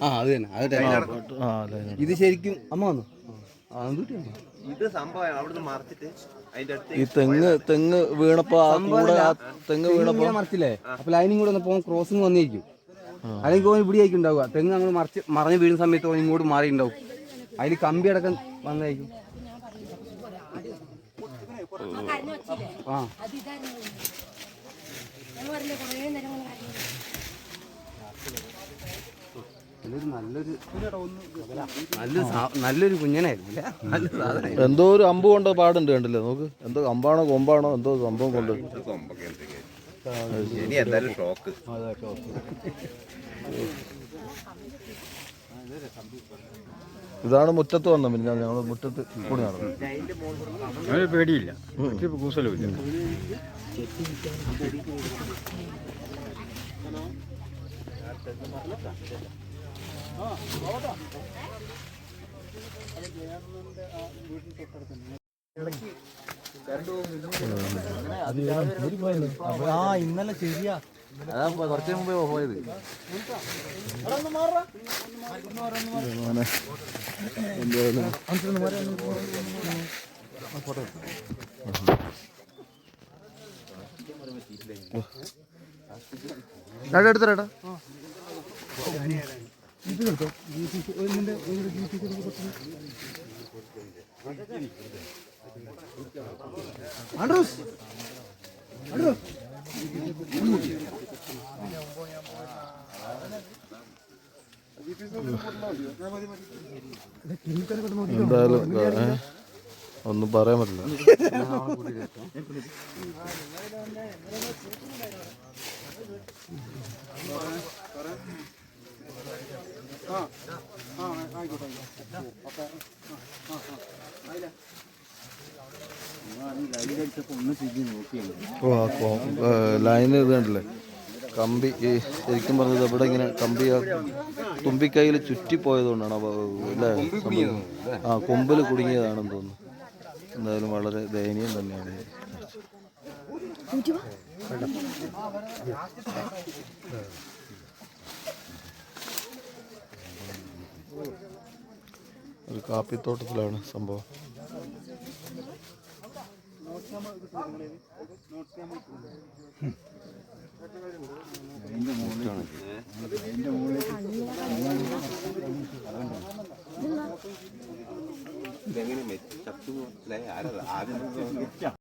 ആ അത് തന്നെ അത് തന്നെ. ഇത് ശരിക്കും അമ്മ വന്നു? ഇത് സംഭവം അവിടുന്ന് മറിച്ചിട്ട് ഈ തെങ്ങ് തെങ്ങ് വീണപ്പോ ആ കൂടെ ആ തെങ്ങ് വീണപ്പോ മറിച്ചില്ലേ? അപ്പൊ ലൈനിങ് കൂടെ വന്നപ്പോ ക്രോസിങ് വന്നിരിക്കും അല്ലെങ്കിൽ ഓൻ ഇവിടെ ആയിരിക്കും ഉണ്ടാവുക തെങ്ങ് അങ്ങോട്ട് മറിച്ച് മറിഞ്ഞ് വീഴുന്ന സമയത്ത് ഓൻ ഇങ്ങോട്ട് മാറി ഉണ്ടാവും അതിൽ കമ്പി അടക്കം വന്നായിരിക്കും ആ. നല്ലൊരു നല്ലൊരു നല്ലൊരു സാ- നല്ലൊരു കുഞ്ഞനായിരുന്നു എന്തോ ഒരു അമ്പ് കൊണ്ട് പാടുണ്ട് കണ്ടില്ലേ? നോക്ക്. എന്തോ അമ്പാണോ കൊമ്പാണോ എന്തോ സംഭവം കൊണ്ട്. ഷോക്ക്. ഇതാണ് മുറ്റത്ത് വന്ന പിന്നെ ഞങ്ങൾ മുറ്റത്ത് കൂടി നടന്നു. പേടിയില്ല. കൂസലുമില്ല ആ ഇന്നലെ ശരിയാ കുറച്ച് മുമ്പേ പോയത് എടുത്തരേട്ടാ എന്തായാലും ഏ, ഒന്നും പറയാൻ പറ്റില്ല. ഓ ആ ലൈന് ഇത് കണ്ടില്ലേ? കമ്പി ശരിക്കും പറഞ്ഞത് ഇവിടെ ഇങ്ങനെ കമ്പി തുമ്പിക്കൈയിൽ ചുറ്റിപ്പോയതുകൊണ്ടാണ് അപ്പൊ അല്ലേ. ആ കൊമ്പിൽ കുടുങ്ങിയതാണെന്ന് തോന്നുന്നു. എന്തായാലും വളരെ ദയനീയം തന്നെയാണ് ഒരു കാപ്പിത്തോട്ടത്തിലാണ് സംഭവം. ഇതെങ്ങനെ ആദ്യം